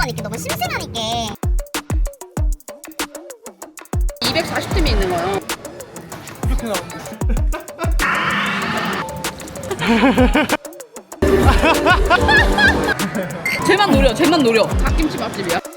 집에만 있기 너무 심심하니까 240팀이 있는 거예요. 이렇게 나오는데. 쟤만 노려, 쟤만 노려. 갓김치 맛집이야.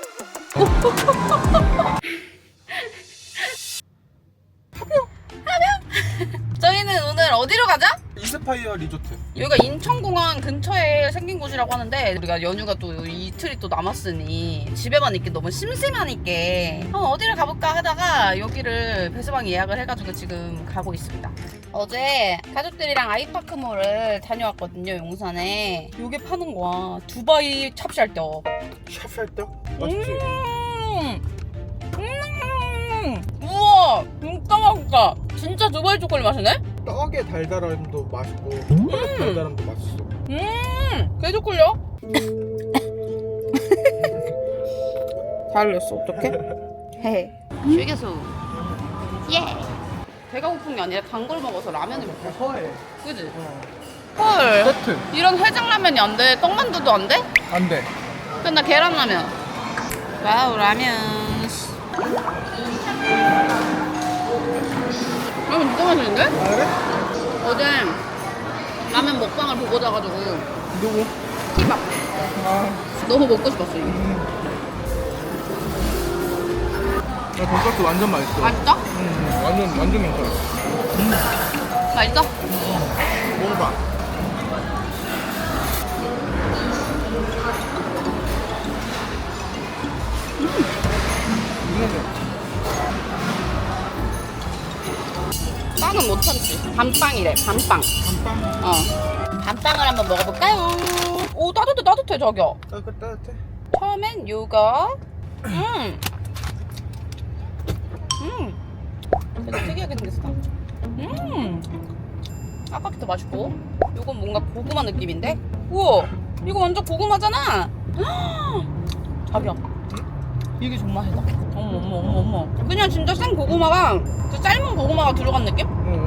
저희는 오늘 어디로 가자? 이스파이어 리조트. 여기가 인천공항 근처에 생긴 곳이라고 하는데 우리가 연휴가 또 이틀이 또 남았으니 집에만 있기 너무 심심하니까 어, 어디를 가볼까 하다가 여기를 배수방 예약을 해가지고 지금 가고 있습니다. 어제 가족들이랑 아이파크몰을 다녀왔거든요 용산에. 요게 파는 거야. 두바이 찹쌀떡. 찹쌀떡? 맛있지? 음, 음, 우와 진짜 맛있다. 진짜 두바이 초콜릿 맛이네? 떡의 달달함도 맛있고 초콜릿 달달함도 맛있어. 음, 계속 굴려. 다 흘렸어, 어떡해? 헤헤. 휴게소. 예. 배가 고픈 게 아니라 단 걸 먹어서 라면을 먹고 싶어. 허해. 그지? 어. 헐. 세트. 이런 해장라면이 안 돼. 떡만두도 안 돼? 안 돼. 근데 나 계란라면. 와우, 라면. 라면 진짜 맛있는데? 아 그래? 어제 라면 먹방을 보고 자가지고 누구? 티밥 아, 너무 먹고 싶었어 이게. 나 돈가스 완전 맛있어. 맛있어? 음, 완전 완전 괜찮아. 맛있어? 먹어봐. 밤빵이래, 밤빵. 감빵. 어. 밤빵을 한번 먹어볼까요? 오, 따뜻해, 따뜻해, 저기요. 따뜻 따뜻해. 처음엔 요거. 음. 음. 되게 특이하게 생겼어. 음. 아까부터 맛있고. 요건 뭔가 고구마 느낌인데? 우와! 이거 완전 고구마잖아! 자기야. 이게 정말 맛있다. 어머, 어머, 어머, 어머. 그냥 진짜 생 고구마가, 그 삶은 고구마가 들어간 느낌? 응,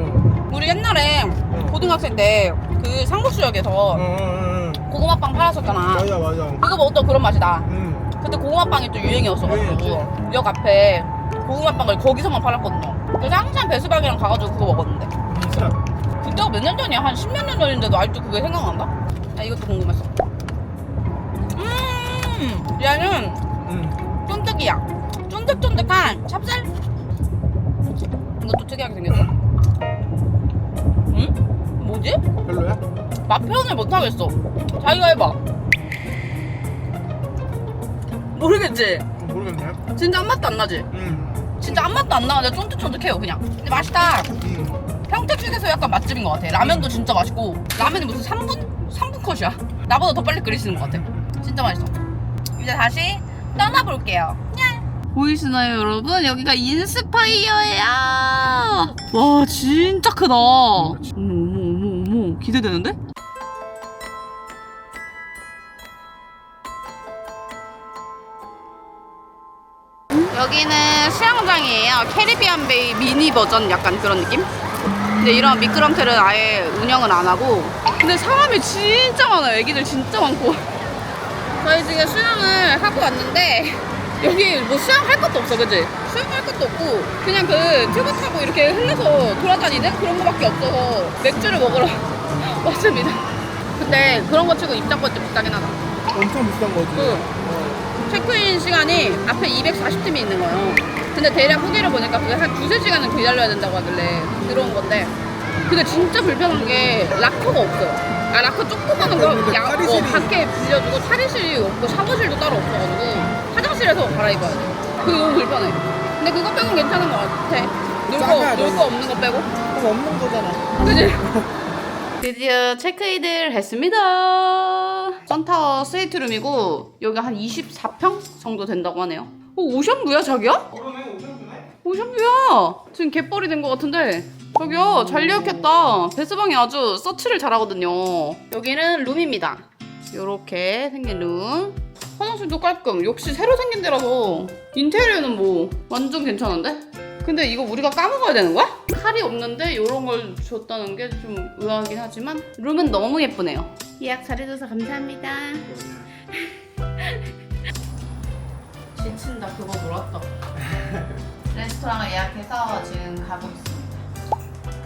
우리 옛날에 고등학생 때 그 상복수역에서 응. 응, 응. 고구마빵 팔았었잖아. 맞아 맞아. 그거 먹었던 그런 맛이다. 응. 그때 고구마빵이 또 유행이었어가지고 유행이었지. 역 앞에 고구마빵을 거기서만 팔았거든요. 그래서 항상 배수방이랑 가가지고 그거 먹었는데 진짜. 그때가 몇 년 전이야? 한 십몇 년 전인데도 아직도 그게 생각난다? 야 이것도 궁금했어. 음 얘는 응. 쫀득이야. 쫀득쫀득한 찹쌀. 이것도 특이하게 생겼어. 응? 뭐지? 별로야? 맛 표현을 못 하겠어. 자기가 해봐. 모르겠지? 모르겠네. 진짜 한 맛도 안 나지? 응. 진짜 한 맛도 안 나는데 쫀득쫀득해요 그냥. 근데 맛있다. 응. 평택식에서 약간 맛집인 것 같아. 라면도 진짜 맛있고 라면이 무슨 3분? 3분 컷이야. 나보다 더 빨리 끓이시는 것 같아. 진짜 맛있어. 이제 다시 떠나볼게요. 보이시나요 여러분? 여기가 인스파이어예요. 와 진짜 크다. 어 기대되는데? 여기는 수영장이에요. 캐리비안 베이 미니 버전 약간 그런 느낌? 근데 이런 미끄럼틀은 아예 운영을 안 하고 근데 사람이 진짜 많아요. 애기들 진짜 많고 저희 지금 수영을 하고 왔는데 여기 뭐 수영할 것도 없어 그지? 수영할 것도 없고 그냥 그 튜브 타고 이렇게 흘러서 돌아다니는 그런 거밖에 없어서 맥주를 먹으러 왔습니다 근데 그런 거 치고 입장권이 비싸긴 하다 엄청 비싼 거지. 응. 어. 체크인 시간이 앞에 240팀이 있는 거예요. 근데 대략 후기를 보니까 그게 한 두세 시간은 기다려야 된다고 하길래 들어온 건데. 근데 진짜 불편한 게 락커가 없어요. 아, 락커 조그마한 거, 야, 어, 탈의실이- 밖에 빌려주고 탈의실이 없고 샤워실도 따로 없어가지고 화장실에서 갈아입어야 돼. 그게 너무 불편해. 근데 그거 빼고는 괜찮은 것 같아. 놀 거, 싸다, 놀 너무. 거 없는 거 빼고. 그거 없는 거잖아. 그지? 드디어 체크인을 했습니다. 선타워 스위트룸이고 여기 한 24평 정도 된다고 하네요. 오, 오션뷰야 자기야? 그러네 오셨네. 오션뷰야. 지금 갯벌이 된 것 같은데. 저기요 잘 예약했다. 베스방이 아주 서치를 잘하거든요. 여기는 룸입니다. 이렇게 생긴 룸. 화장실도 깔끔. 역시 새로 생긴 데라서 인테리어는 뭐 완전 괜찮은데? 근데 이거 우리가 까먹어야 되는 거야? 칼이 없는데 이런 걸 줬다는 게 좀 의아하긴 하지만 룸은 너무 예쁘네요. 예약 잘해줘서 감사합니다. 왔다. 레스토랑을 예약해서 지금 가고 있습니다.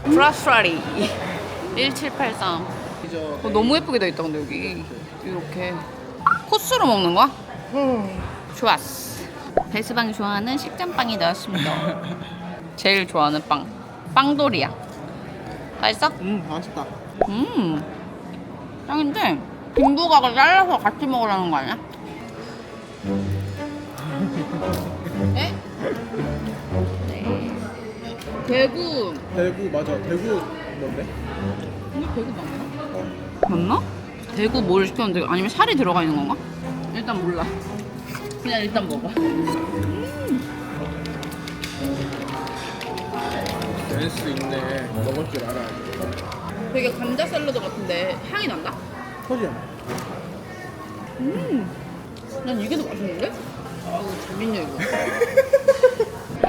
브라스라리 1783. 이저 어, 너무 예쁘게 돼 있다 근데 여기 이렇게 코스로 먹는 거야? 좋았어. 베스방이 좋아하는 식전빵이 나왔습니다. 제일 좋아하는 빵. 빵돌이야. 맛있어? 음 맛있다. 음. 짱인데 김부각을 잘라서 같이 먹으라는 거 아니야? 네? 네. 대구. 대구 맞아. 대구 뭔데? 이거 대구 맞나? 맞나? 대구 뭘 시켰는데 아니면 살이 들어가 있는 건가? 일단 몰라. 그냥 일단 먹어. 될수 있네. 먹을 줄 알아야지. 되게 감자 샐러드 같은데 향이 난다? 터지야. 음. 난 이게 더 맛있는데? 아우 재밌네 이거.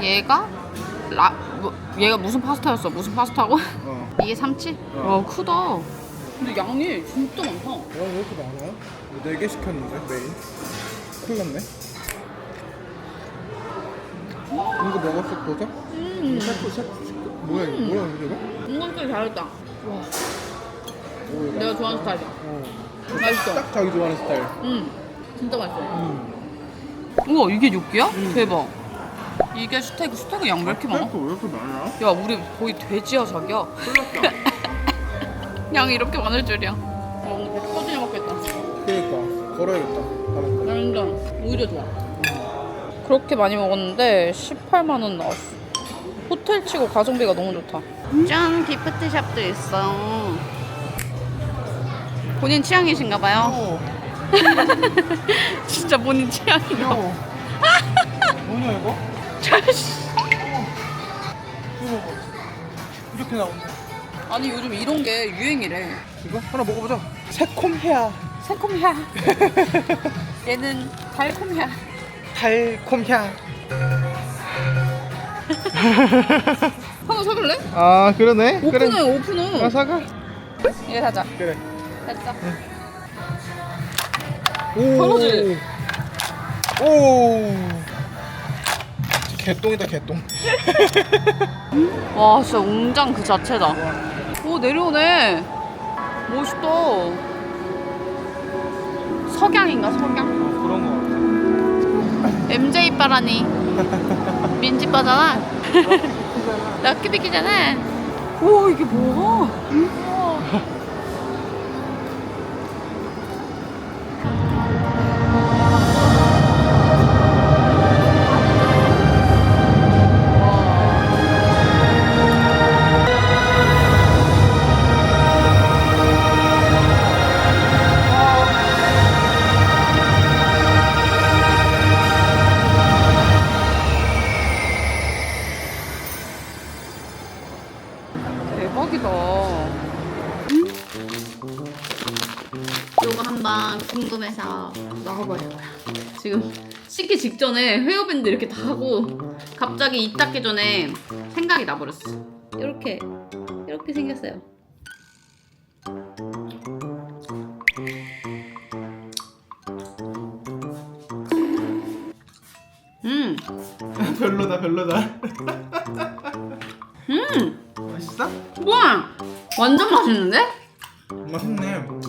얘가 라 뭐, 얘가 무슨 파스타였어? 무슨 파스타고? 어. 이게 삼치? 어. 와 크다. 근데 양이 진짜 많다. 와, 왜 이렇게 많아? 네개 시켰는데 메인. 큰일 났네. 이거 먹었어 보자? 음. 셰프 셰프 셰프 뭐야 이거 뭐야 이거? 이건 좀 잘했다. 와, 오, 이거 내가. 좋아하는 스타일이야. 어. 맛있어. 딱 자기 좋아하는 스타일. 음, 진짜 맛있어. 음. 우와 이게 육개야? 음. 대박. 이게 스테이크 스테이크 양 왜 이렇게 많아? 셰프 왜 이렇게 많아? 야 우리 거의 돼지야 자기야. 큰일 났다. 양이 이렇게 많을 줄이야. 아 오늘 배 터지게 먹겠다. 그러니까 걸어야겠다. 완전 오히려 좋아. 그렇게 많이 먹었는데 18만 원 나왔어. 호텔 치고 가성비가 너무 좋다. 짠 기프트샵도 있어. 본인 취향이신가 봐요. 어. 진짜 본인 봐. 어. 뭐냐 이거? 이거 봐. 이렇게 나온다. 아니 요즘 이런 게 유행이래. 이거 하나 먹어보자. 새콤해야. 새콤향. 얘는 달콤향. 달콤향. 한번 사줄래? 아 그러네. 오픈해 오픈해. 아 사가. 이거 사자. 그래. 됐어. 오. 저러지? 오. 개똥이다 개똥. 와 진짜 웅장 그 자체다. 오 내려오네. 멋있다. 석양인가 석양? 그런 거 MJ 빠라니. 민지 빠잖아. 럭키비키잖아. 우와 이게 뭐야? 우 다 하고 갑자기 입 닦기 전에 생각이 나버렸어. 이렇게 이렇게 생겼어요. 음, 별로다 별로다. 음, 맛있어? 우와, 완전 맛있는데? 맛있네.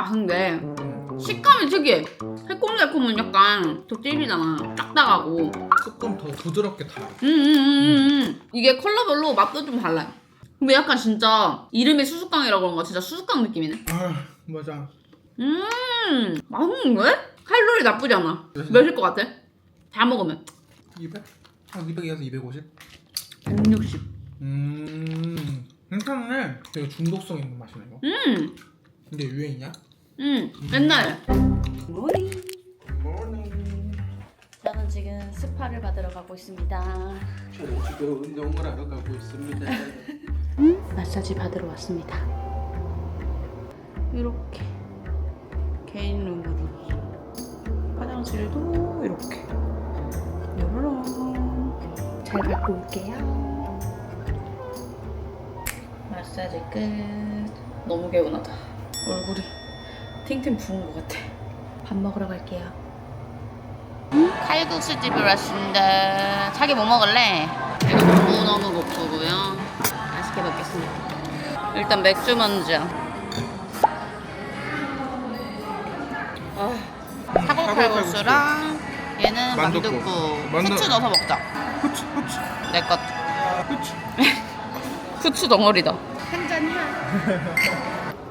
맛인데 음. 식감이 특이해. 새콤달콤은 약간 더 찔리잖아. 딱딱하고. 조금 더 부드럽게 달. 음, 음, 음, 음, 음. 이게 컬러별로 맛도 좀 달라요. 근데 약간 진짜 이름이 수수깡이라고 그런가 진짜 수수깡 느낌이네. 아 맞아. 음, 맛있는데? 칼로리 나쁘지 않아. 몇일 것 같아? 다 먹으면 200? 한 200에서 250? 160. 음 괜찮네. 되게 중독성 있는 맛이네 이거. 음, 근데 유행이냐? 음, 옛날에. 모닝. 모닝. 저는 지금 스파를 받으러 가고 있습니다. 저는 지금 운동을 하러 가고 있습니다. 마사지 받으러 왔습니다. 이렇게 개인 룸으로 화장실도 이렇게 요로롱 잘 받고 올게요. 마사지 끝. 너무 개운하다. 얼굴이 탱탱 부은 것 같아. 밥 먹으러 갈게요. 칼국수 집을 왔습니다. 자기 뭐 먹을래? 이거 너무 너무 고프고요. 맛있게 먹겠습니다. 일단 맥주 먼저. 아, 사골 칼국수랑 얘는 만둣국. 만두- 후추 넣어서 먹자. 후추 후추 내 것. 후추. 후추 덩어리다.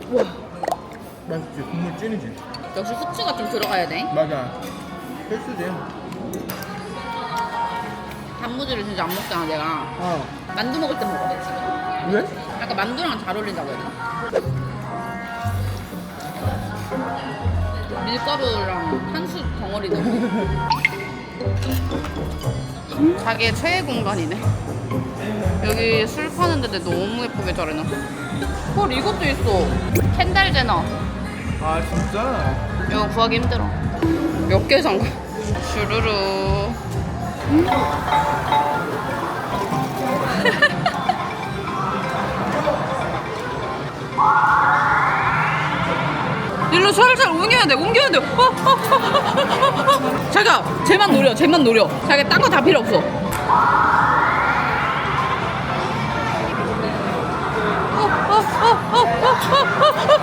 맛있지 국물 찐이지. 역시 후추가 좀 들어가야 돼. 맞아. 필수지. 단무지를 진짜 안 먹잖아 내가. 어. 만두 먹을 때 먹거든 지금. 왜? 약간 만두랑 잘 어울린다고 해야 되나? 밀가루랑 한수 덩어리 넣고 자기의 최애 공간이네 여기 술 파는 데인데 너무 예쁘게 잘 해놨어 헐 이것도 있어 캔달 제너 아 진짜? 이거 구하기 힘들어 몇 개 산 거야 슈루루 일로 살살 옮겨야 돼, 옮겨야 돼. 어, 어, 어, 어, 어. 자기야, 쟤만 노려, 쟤만 노려. 자기야, 딴거 다 필요 없어. 어, 어, 어, 어, 어, 어, 어.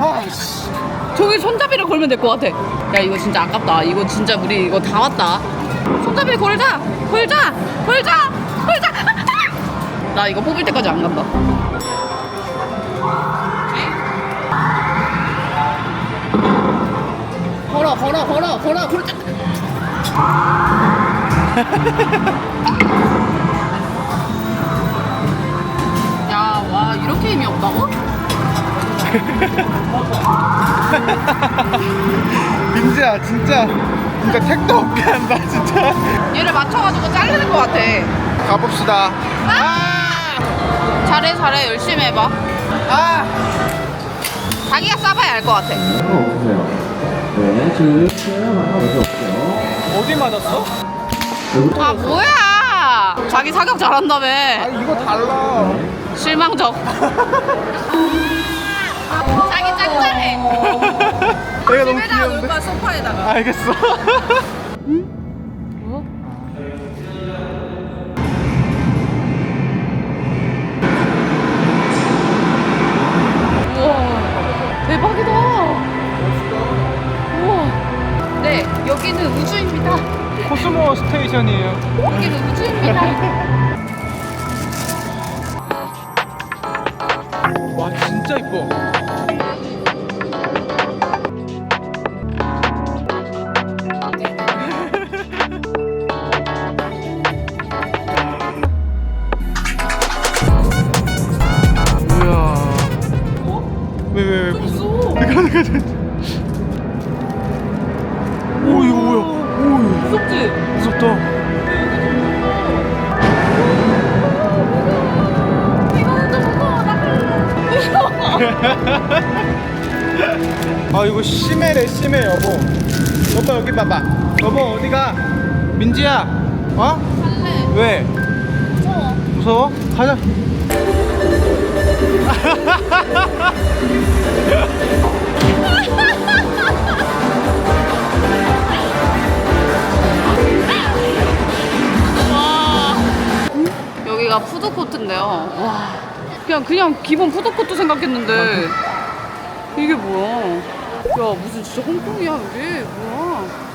아이씨. 저기 손잡이를 걸면 될 것 같아. 야 이거 진짜 아깝다. 이거 진짜 우리 이거 다 왔다. 손잡이 걸자, 걸자, 걸자, 걸자. 나 이거 뽑을 때까지 안 간다. 걸어, 걸어, 걸어, 걸어, 걸자. 힘이 없다고? 민지야 진짜 진짜 택도 없게 한다 진짜. 얘를 맞춰가지고 자르는 것 같아. 가봅시다. 잘해 잘해 열심히 해봐 아. 자기가 싸봐야 알 것 같아 없으세요. 네, 지금. 어디 맞았어? 아 뭐야 자기 사격 잘한다며 아 이거 달라. 실망적 자기 짱 잘해 내가 너무 집에다가 귀여운데. 거야 소파에다가 알겠어. 뭐? 우와 대박이다 우와 네 여기는 우주입니다 코스모 스테이션이에요. 여기는 우주입니다 진짜 이뻐. 심해래 심해 여보 여보 여기 봐봐 여보 어디가 민지야 어? 갈래 왜? 무서워 무서워? 가자 여기가 푸드코트인데요. 와, 그냥 그냥 기본 푸드코트 생각했는데 이게 뭐야? 야 무슨 진짜 홍콩이야 여기 뭐야?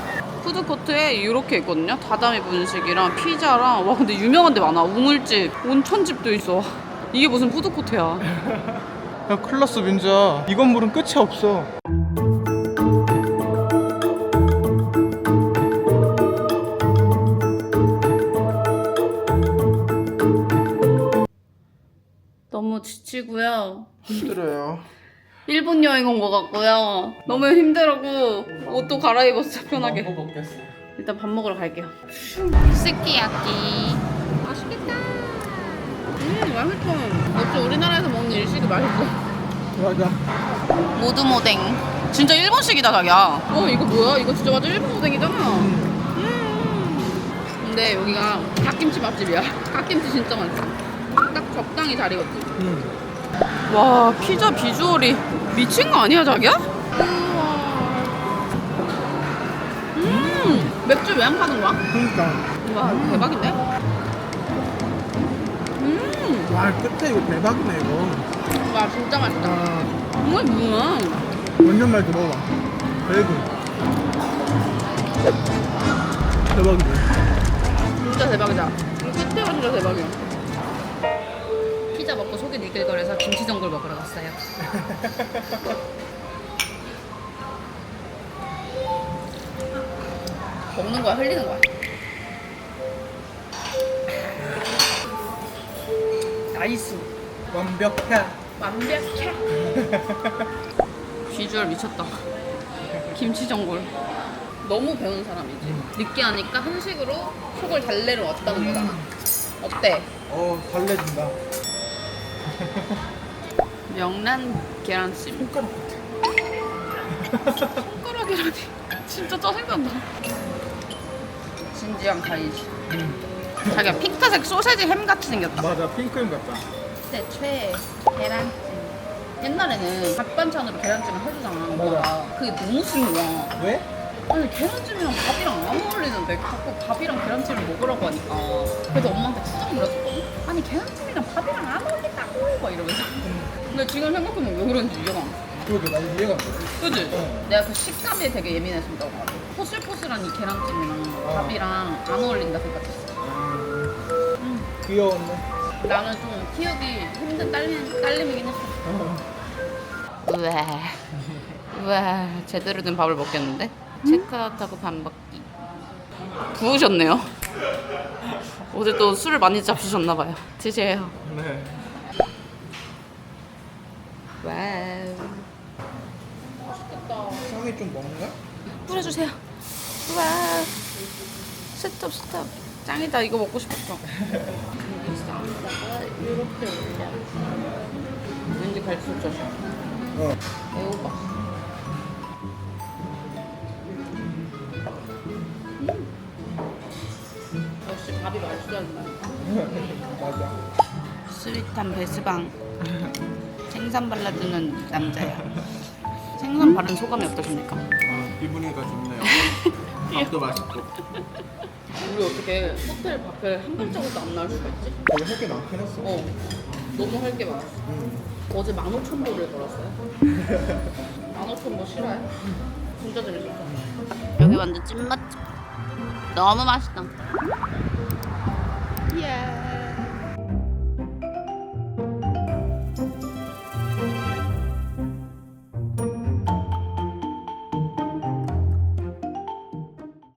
푸드코트에 이렇게 있거든요. 다다미 분식이랑 피자랑 와 근데 유명한 데 많아. 우물집, 온천집도 있어. 이게 무슨 푸드코트야? 야 큰일 났어 민지야 이 건물은 끝이 없어 너무 지치고요. 힘들어요 일본 여행 온 것 같고요. 너무 힘들고 옷도 갈아입었어 편하게. 먹겠어 일단 밥 먹으러 갈게요. 스키야키. 맛있겠다. 음, 맛있어. 역시 우리나라에서 먹는 일식이 맛있어. 맞아 모두 모댕. 진짜 일본식이다, 자기야. 어, 이거 뭐야? 이거 진짜 완전 일본 오뎅이잖아. 음. 근데 여기가 갓김치 맛집이야. 갓김치 진짜 맛있어. 딱 적당히 잘 익었지. 음. 와 피자 비주얼이 미친 거 아니야 자기야? 음 맥주 왜 안 파는 거야? 그러니까. 와 대박인데? 음와 와 끝에 이거 대박이네 이거. 진짜 맛있다. 아 이게 뭐야? 완전 맛있어 먹어봐. 베이글. 대박이네. 진짜 대박이다. 이거 끝에가 진짜 대박이야. 니글거려서 김치전골 먹으러 갔어요. 먹는 거야, 흘리는 거야. 나이스. 완벽해. 완벽해. 비주얼 미쳤다. 김치전골. 너무 배운 사람이지. 느끼하니까 한식으로 속을 달래러 왔다는 거잖아. 어때? 어 달래준다. 명란 계란찜. 손가락 같아. 손가락이라니. 진짜 짜증난다. 진지한 가이지. 자기가 핑크색 소세지 햄 같이 생겼다. 맞아 핑크임 같다. 네, 최 계란찜. 옛날에는 밥 반찬으로 계란찜을 해주잖아. 엄마가. 그게 너무 싫은 거야. 왜? 아니 계란찜이랑 밥이랑 안 어울리는데 자꾸 밥이랑 계란찜을 먹으라고 하니까 그래서 엄마한테 투정 물었거든 아니 계란찜이랑 밥이랑 안 어울린다고 막 이러면서 근데 지금 생각해보면 왜 그런지 이해가 안 돼. 그러게 나 이해가 안 돼. 그지? 어. 내가 그 식감에 되게 예민했었다고 하고 포슬포슬한 이 계란찜이랑 어. 밥이랑 안 어울린다 생각했어 귀여웠네. 나는 좀 키우기 힘든 딸림, 딸림이긴 했어 우와 우와 제대로 된 밥을 먹겠는데? 체크아웃하고 밥 먹기 부으셨네요 어제 또 술을 많이 잡수셨나봐요 드세요 네. 와우. 맛있겠다 상이 좀 먹나? 뿌려주세요. 와우. 스톱 스톱. 짱이다. 이거 먹고 싶었어. 이렇게 올려. 왠지 갈수록 어. 매워봐. 역시 밥이 맛있어야 된다니까 맞아. 스윗한 베스방 생선 발라주는 남자야 생선 바른 소감이 어떠십니까? 아, 기분이가 좋네요. 밥도 맛있고. 우리 어떻게 호텔 밥에 한 발자국도 안 나올 수가 있지? 되게 헬게 많긴 했어. 어 너무 할 게 많았어 음. 어제 15,000보를 걸었어요 15,000보 싫어해? 진짜 재밌었어 여기 완전 찐맛집 너무 맛있다